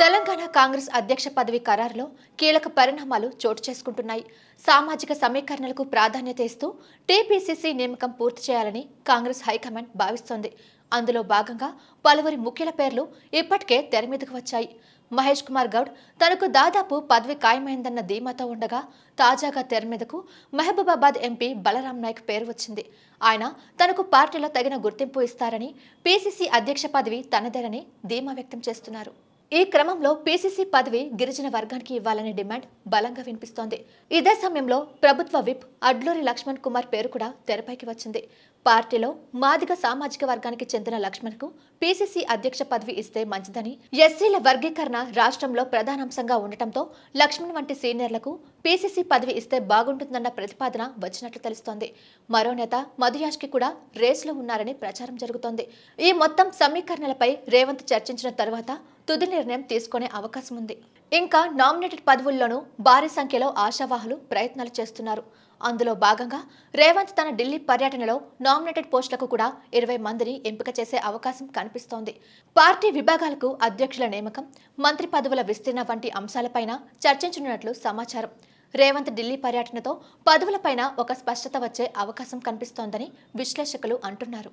తెలంగాణ కాంగ్రెస్ అధ్యక్ష పదవి ఖరారులో కీలక పరిణామాలు చోటు చేసుకుంటున్నాయి. సామాజిక సమీకరణలకు ప్రాధాన్యత ఇస్తూ టీపీసీసీ నియామకం పూర్తి చేయాలని కాంగ్రెస్ హైకమాండ్ భావిస్తోంది. అందులో భాగంగా పలువురి ముఖ్యుల పేర్లు ఇప్పటికే తెర మీదకు వచ్చాయి. మహేష్ కుమార్ గౌడ్ తనకు దాదాపు పదవి ఖాయమైందన్న ధీమాతో ఉండగా తాజాగా తెర మీదకు మహబూబాబాద్ ఎంపీ బలరాం నాయక్ పేరు వచ్చింది. ఆయన తనకు పార్టీలో తగిన గుర్తింపు ఇస్తారని పీసీసీ అధ్యక్ష పదవి తనదేనని ధీమా వ్యక్తం చేస్తున్నారు. ఈ క్రమంలో పీసీసీ పదవి గిరిజన వర్గానికి ఇవ్వాలనే డిమాండ్ బలంగా వినిపిస్తోంది. ఇదే సమయంలో ప్రభుత్వ విప్ అడ్లూరి లక్ష్మణ్ కుమార్ పేరు కూడా తెరపైకి వచ్చింది. పార్టీలో మాదిగ సామాజిక వర్గానికి చెందిన లక్ష్మణ్కు పీసీసీ అధ్యక్ష పదవి ఇస్తే మంచిదని ఎస్సీల వర్గీకరణ రాష్ట్రంలో ప్రధానాంశంగా ఉండటంతో లక్ష్మణ్ వంటి సీనియర్లకు పీసీసీ పదవి ఇస్తే బాగుంటుందన్న ప్రతిపాదన వచ్చినట్లు తెలుస్తోంది. మరో నేత మధుయాష్కి కూడా రేసులో ఉన్నారని ప్రచారం జరుగుతోంది. ఈ మొత్తం సమీకరణలపై రేవంత్ చర్చించిన తర్వాత తుది నిర్ణయం తీసుకునే అవకాశం ఉంది. ఇంకా నామినేటెడ్ పదవుల్లోనూ భారీ సంఖ్యలో ఆశావాహులు ప్రయత్నాలు చేస్తున్నారు. అందులో భాగంగా రేవంత్ తన ఢిల్లీ పర్యటనలో నామినేటెడ్ పోస్టులకు కూడా ఇరవై మందిని ఎంపిక చేసే అవకాశం కనిపిస్తోంది. పార్టీ విభాగాలకు అధ్యక్షుల నియామకం మంత్రి పదవుల విస్తీర్ణ వంటి అంశాలపైన చర్చించనున్నట్లు సమాచారం. రేవంత్ ఢిల్లీ పర్యటనతో పదవులపైన ఒక స్పష్టత వచ్చే అవకాశం కనిపిస్తోందని విశ్లేషకులు అంటున్నారు.